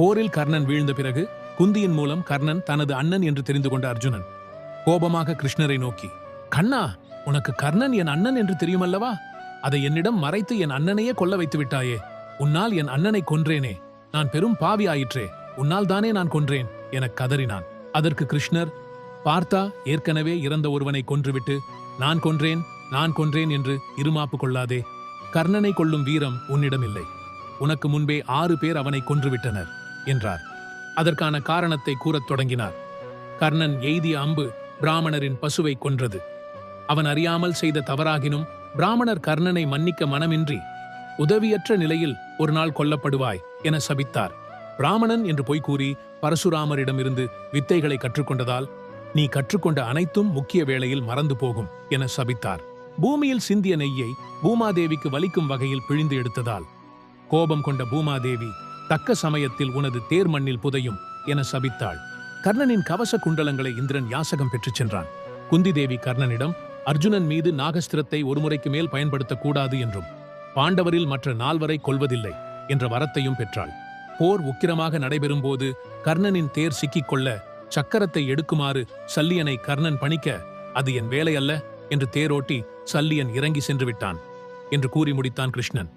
போரில் கர்ணன் வீழ்ந்த பிறகு குந்தியின் மூலம் கர்ணன் தனது அண்ணன் என்று தெரிந்து கொண்ட அர்ஜுனன் கோபமாக கிருஷ்ணரை நோக்கி கண்ணா உனக்கு கர்ணன் என் அண்ணன் என்று தெரியுமல்லவா? அதை என்னிடம் மறைத்து என் அண்ணனையே கொல்ல வைத்து விட்டாயே. உன்னால் என் அண்ணனை கொன்றேனே. நான் பெரும் பாவி ஆயிற்றே. உன்னால் தானே நான் கொன்றேன் எனக் கதறினான். அதற்கு கிருஷ்ணர் பார்த்தா ஏற்கனவே இறந்த ஒருவனை கொன்றுவிட்டு நான் கொன்றேன் நான் கொன்றேன் என்று இருமாப்பு கொள்ளாதே. கர்ணனை கொல்லும் வீரம் உன்னிடம் இல்லை உனக்கு முன்பே ஆறு பேர் அவனை கொன்றுவிட்டனர். என்றார். அதற்கான காரணத்தை கூறத் தொடங்கினார். கர்ணன் எய்திய அம்பு பிராமணரின் பசுவை கொன்றது. அவன் அறியாமல் செய்த தவறாகினும் பிராமணர் கர்ணனை மன்னிக்க மனமின்றி உதவியற்ற நிலையில் ஒரு நாள் கொல்லப்படுவாய் என சபித்தார். பிராமணன் என்று பொய் கூறி பரசுராமரிடமிருந்து வித்தைகளை கற்றுக்கொண்டதால் நீ கற்றுக்கொண்ட அனைத்தும் முக்கிய வேளையில் மறந்து போகும் என சபித்தார். பூமியில் சிந்திய நெய்யை பூமாதேவிக்கு வலிக்கும் வகையில் பிழிந்து எடுத்ததால் கோபம் கொண்ட பூமாதேவி தக்க சமயத்தில் உனது தேர் மண்ணில் புதையும் என சபித்தாள். கர்ணனின் கவச குண்டலங்களை இந்திரன் யாசகம் பெற்றுச் சென்றான். குந்தி தேவி கர்ணனிடம் அர்ஜுனன் மீது நாகஸ்திரத்தை ஒருமுறைக்கு மேல் பயன்படுத்தக்கூடாது என்றும் பாண்டவரில் மற்ற நால்வரை கொல்வதில்லை என்ற வரத்தையும் பெற்றாள். போர் உக்கிரமாக நடைபெறும்போது கர்ணனின் தேர் சிக்கிக்கொள்ள சக்கரத்தை எடுக்குமாறு சல்லியனை கர்ணன் பணிக்க அது என் வேலை அல்ல என்று தேரோட்டி சல்லியன் இறங்கி சென்று விட்டான் என்று கூறி முடித்தான் கிருஷ்ணன்.